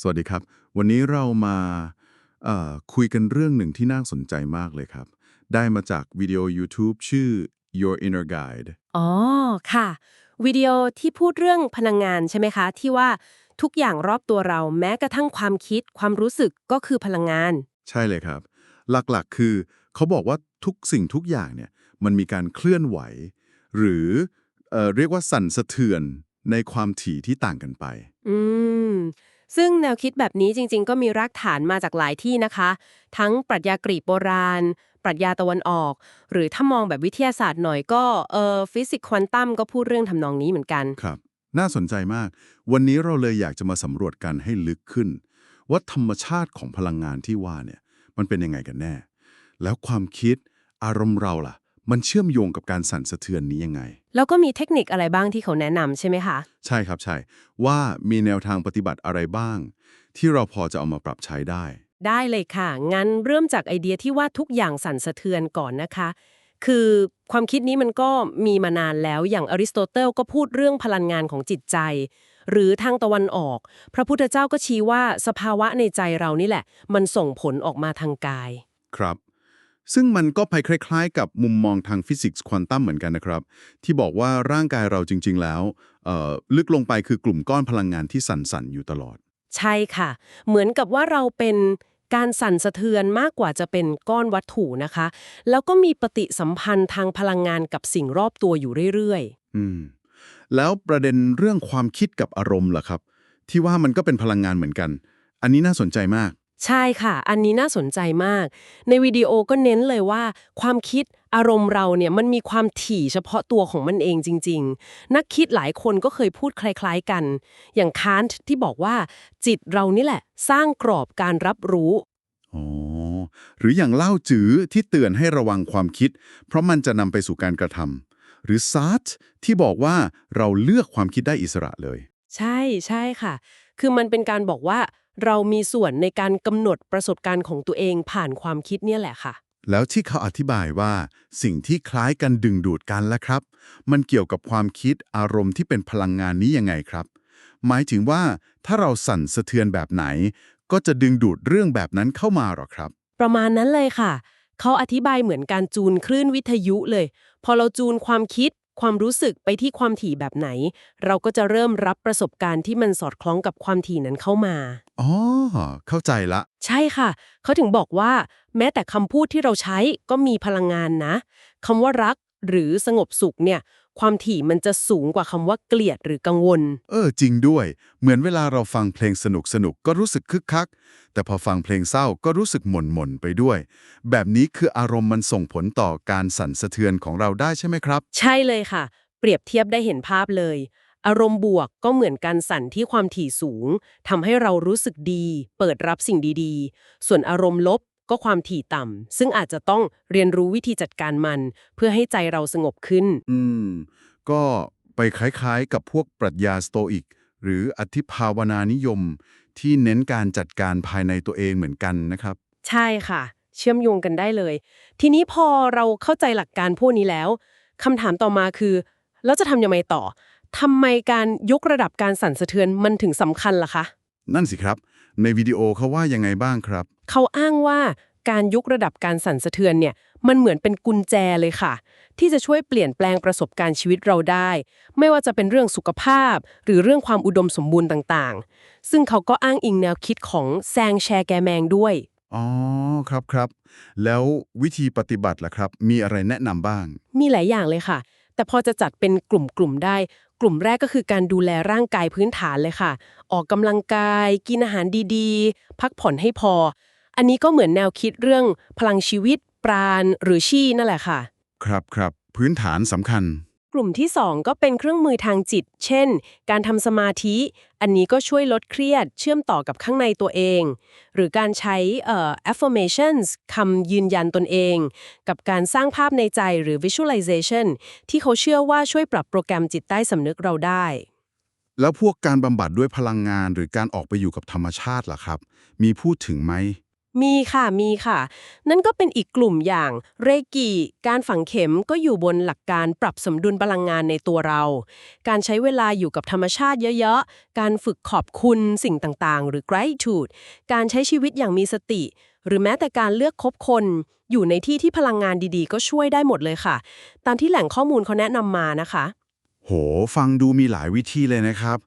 สวัสดีครับ วันนี้เรามาเอ่อคุยกันเรื่องหนึ่งที่น่าสนใจมากเลยครับ ได้มาจากวิดีโอ YouTube ชื่อ Your Inner Guide อ๋อ ค่ะ วิดีโอที่พูดเรื่องพลังงานใช่ไหมคะ ที่ว่าทุกอย่างรอบตัวเราแม้กระทั่งความคิด ความรู้สึกก็คือพลังงาน ใช่เลยครับ หลักๆคือเขาบอกว่าทุกสิ่งทุกอย่างเนี่ยมันมีการเคลื่อนไหว หรือเอ่อเรียกว่าสั่นสะเทือนในความถี่ที่ต่างกันไป อืม ซึ่งแนวคิดแบบนี้จริง ๆ ก็มีรากฐานมาจากหลายที่นะคะ ทั้งปรัชญากรีกโบราณ ปรัชญาตะวันออก หรือถ้ามองแบบวิทยาศาสตร์หน่อยก็เออฟิสิกส์ควอนตัมก็พูดเรื่องทำนองนี้เหมือนกัน ครับ น่าสนใจมาก วันนี้เราเลยอยากจะมาสำรวจกันให้ลึกขึ้น ว่าธรรมชาติของพลังงานที่ว่าเนี่ยมันเป็นยังไงกันแน่ แล้วความคิดอารมณ์เราล่ะ มันเชื่อมโยงกับการสั่นสะเทือนนี้ยังไง แล้วก็มีเทคนิคอะไรบ้างที่เขาแนะนำใช่ไหมคะ ใช่ครับใช่ ว่ามีแนวทางปฏิบัติอะไรบ้าง ที่เราพอจะเอามาปรับใช้ได้ ได้เลยค่ะ งั้นเริ่มจากไอเดียที่ว่าทุกอย่างสั่นสะเทือนก่อนนะคะ คือความคิดนี้มันก็มีมานานแล้วอย่างอริสโตเติลก็พูดเรื่องพลังงานของจิตใจ หรือทางตะวันออก พระพุทธเจ้าก็ชี้ว่าสภาวะในใจเรานี่แหละ มันส่งผลออกมาทางกาย ครับ ซึ่งมันก็ไปคล้ายๆ กับมุมมองทางฟิสิกส์ควอนตัมเหมือนกันนะครับ ที่บอกว่าร่างกายเราจริง ๆ แล้วเอ่อลึกลงไปคือกลุ่มก้อนพลังงานที่สั่นๆ อยู่ตลอด ใช่ค่ะ เหมือนกับว่าเราเป็นการสั่นสะเทือนมากกว่าจะเป็นก้อนวัตถุนะคะ แล้วก็มีปฏิสัมพันธ์ทางพลังงานกับสิ่งรอบตัวอยู่เรื่อยๆ อืม แล้วประเด็นเรื่องความคิดกับอารมณ์ล่ะครับ ที่ว่ามันก็เป็นพลังงานเหมือนกัน อันนี้น่าสนใจมาก ใช่ค่ะ อันนี้น่าสนใจมาก ในวิดีโอก็เน้นเลยว่า ความคิดอารมณ์เราเนี่ยมันมีความถี่เฉพาะตัวของมันเองจริง ๆ นักคิดหลายคนก็เคยพูดคล้ายๆกัน อย่างคานต์ที่บอกว่า จิตเรานี่แหละ สร้างกรอบการรับรู้อ๋อหรืออย่างเล่าจือที่เตือนให้ระวังความคิด เพราะมันจะนำไปสู่การกระทำหรือซาร์ตที่บอกว่าเราเลือกความคิดได้อิสระเลย ใช่ใช่ค่ะ คือมันเป็นการบอกว่า เรามีส่วนในการกำหนดประสบการณ์ของตัวเองผ่านความคิดเนี่ยแหละค่ะ แล้วที่เขาอธิบายว่า สิ่งที่คล้ายกันดึงดูดกันแล้วครับ มันเกี่ยวกับความคิดอารมณ์ที่เป็นพลังงานนี้ยังไงครับ หมายถึงว่าถ้าเราสั่นสะเทือนแบบไหน ก็จะดึงดูดเรื่องแบบนั้นเข้ามาหรอครับ ประมาณนั้นเลยค่ะ เขาอธิบายเหมือนการจูนคลื่นวิทยุเลย พอเราจูนความคิด ความรู้สึกไปที่ความถี่แบบไหน เราก็จะเริ่มรับประสบการณ์ที่มันสอดคล้องกับความถี่นั้นเข้ามา อ๋อ เข้าใจละ ใช่ค่ะ เขาถึงบอกว่า แม้แต่คำพูดที่เราใช้ก็มีพลังงานนะคำว่ารักหรือสงบสุขเนี่ย ความถี่มันจะสูงกว่าคำว่าเกลียดหรือกังวล เออจริงด้วย เหมือนเวลาเราฟังเพลงสนุกสนุกๆก็รู้สึกคึกคัก แต่พอฟังเพลงเศร้าก็รู้สึกหม่นหม่นๆไปด้วย แบบนี้คืออารมณ์มันส่งผลต่อการสั่นสะเทือนของเราได้ใช่ไหมครับ ใช่เลยค่ะ เปรียบเทียบได้เห็นภาพเลย อารมณ์บวกก็เหมือนการสั่นที่ความถี่สูงทำให้เรารู้สึกดี เปิดรับสิ่งดีๆ ส่วนอารมณ์ลบ ก็ความถี่ต่ำซึ่งอาจจะต้องเรียนรู้วิธีจัดการมัน เพื่อให้ใจเราสงบขึ้น อืม ก็ไปคล้ายๆกับพวกปรัชญาสโตอิก หรืออธิภาวนานิยม ที่เน้นการจัดการภายในตัวเองเหมือนกันนะครับ ใช่ค่ะ เชื่อมโยงกันได้เลย ทีนี้พอเราเข้าใจหลักการพวกนี้แล้วคำถามต่อมาคือ แล้วจะทำยังไงต่อทำไมการยกระดับการสั่นสะเทือนมันถึงสำคัญล่ะคะ นั่นสิครับ ในวิดีโอเขาว่ายังไงบ้างครับ เขาอ้างว่าการยกระดับการสั่นสะเทือนเนี่ยมันเหมือนเป็นกุญแจเลยค่ะ ที่จะช่วยเปลี่ยนแปลงประสบการณ์ชีวิตเราได้ ไม่ว่าจะเป็นเรื่องสุขภาพ หรือเรื่องความอุดมสมบูรณ์ต่างๆ ซึ่งเขาก็อ้างอิงแนวคิดของแซงแชร์แกแมงด้วย อ๋อครับครับ แล้ววิธีปฏิบัติล่ะครับ มีอะไรแนะนำบ้าง มีหลายอย่างเลยค่ะ แต่พอจะจัดเป็นกลุ่มๆได้ กลุ่มแรกก็คือการดูแลร่างกายพื้นฐานเลยค่ะ ออกกำลังกาย กินอาหารดีๆ พักผ่อนให้พอ อันนี้ก็เหมือนแนวคิดเรื่องพลังชีวิต ปราณหรือชี่นั่นแหละค่ะ ครับครับพื้นฐานสำคัญ ลุ่มที่ 2 ก็เป็นเครื่องมือทางจิต เช่น การทำสมาธิ อันนี้ก็ช่วยลดเครียด เชื่อมต่อกับข้างในตัวเอง หรือการใช้ affirmations คำยืนยันตนเอง กับการสร้างภาพในใจหรือ visualization ที่เขาเชื่อว่าช่วยปรับโปรแกรมจิตใต้สำนึกเราได้ แล้วพวกการบำบัดด้วยพลังงานหรือการออกไปอยู่กับธรรมชาติล่ะครับ มีพูดถึงไหม มีค่ะมีค่ะ นั่นก็เป็นอีกกลุ่มอย่างเรกิการฝังเข็มก็อยู่บนหลักการปรับสมดุลพลังงานในตัวเรา การใช้เวลาอยู่กับธรรมชาติเยอะๆ การฝึกขอบคุณสิ่งต่างๆ หรือ gratitude การใช้ชีวิตอย่างมีสติ หรือแม้แต่การเลือกคบคน อยู่ในที่ที่พลังงานดีๆ ก็ช่วยได้หมดเลยค่ะ ตามที่แหล่งข้อมูลเขาแนะนำมานะคะ โห ฟังดูมีหลายวิธีเลยนะครับ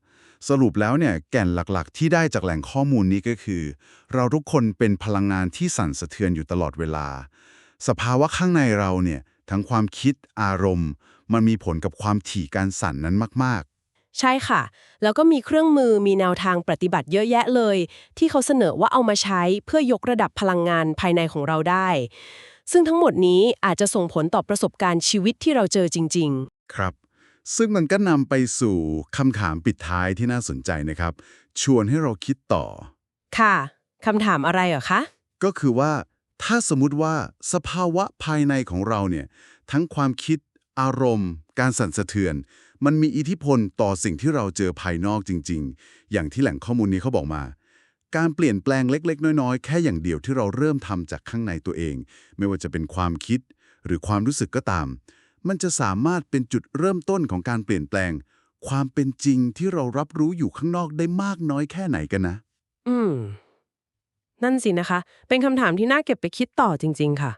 สรุปแล้วเนี่ยแก่นหลักๆ ที่ได้จากแหล่งข้อมูลนี้ก็คือ เราทุกคนเป็นพลังงานที่สั่นสะเทือนอยู่ตลอดเวลา สภาวะข้างในเราเนี่ยทั้งความคิดอารมณ์ มันมีผลกับความถี่การสั่นนั้นมากใช่ค่ะ แล้วก็มีเครื่องมือมีแนวทางปฏิบัติเยอะแยะเลย ที่เขาเสนอว่าเอามาใช้เพื่อยกระดับพลังงานภายในของเราได้ ซึ่งทั้งหมดนี้อาจจะส่งผลต่อประสบการณ์ชีวิตที่เราเจอจริง ๆ ครับ ซึ่งมันก็นำไปสู่คำถามปิดท้ายที่น่าสนใจนะครับ ชวนให้เราคิดต่อๆค่ะคำถามอะไรเหรอคะ ก็คือว่า ถ้าสมมุติว่าสภาวะภายในของเราเนี่ย ทั้งความคิด อารมณ์ การสั่นสะเทือน มันมีอิทธิพลต่อสิ่งที่เราเจอภายนอกจริง ๆ อย่างที่แหล่งข้อมูลนี้เขาบอกมา การเปลี่ยนแปลงเล็ก ๆ น้อย ๆ แค่อย่างเดียวที่เราเริ่มทำจากข้างในตัวเอง ไม่ว่าจะเป็นความคิด หรือความรู้สึกก็ตาม มันจะสามารถเป็นจุดเริ่มต้นของการเปลี่ยนแปลง ความเป็นจริงที่เรารับรู้อยู่ข้างนอกได้มากน้อยแค่ไหนกันนะ อืม นั่นสินะคะ เป็นคำถามที่น่าเก็บไปคิดต่อจริง ๆ ค่ะ